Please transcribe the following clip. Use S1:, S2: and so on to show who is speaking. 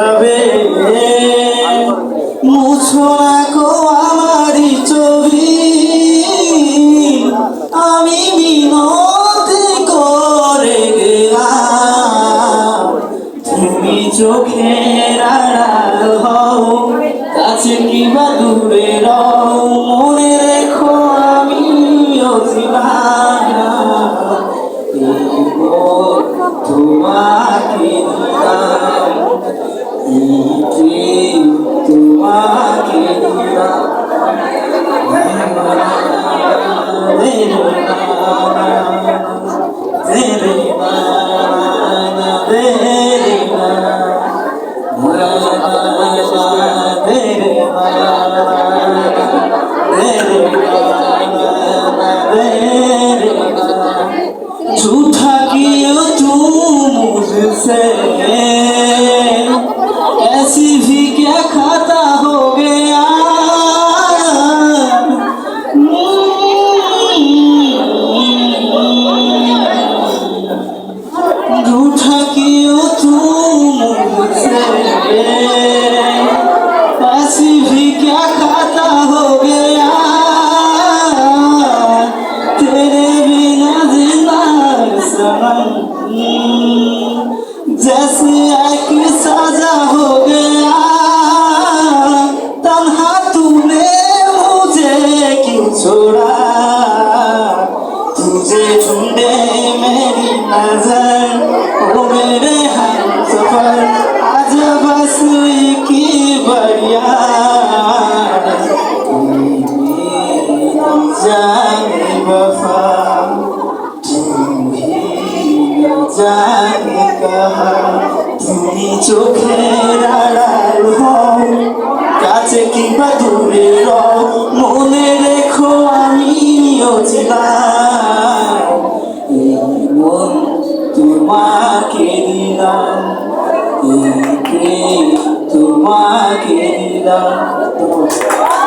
S1: যাবে। মুছো না ছবি। আমি মিনতি করে গেলাম। তুমি চোখের আড়াল হও, কাছে কিবা দূরে রও। মনে রেখো আমি তোমাকে तू मुझसे ऐसी भी छोड़ा तुझे ढूंढे मेरी नजर ओ मेरे हम सफर आज बस एक ही बढ़िया जाने वफा জানি কাহা তুমি চোখের আড়াল হও কাছে কিংবা দূরে তোমাকে দিলাম তোমাকে দিলাম।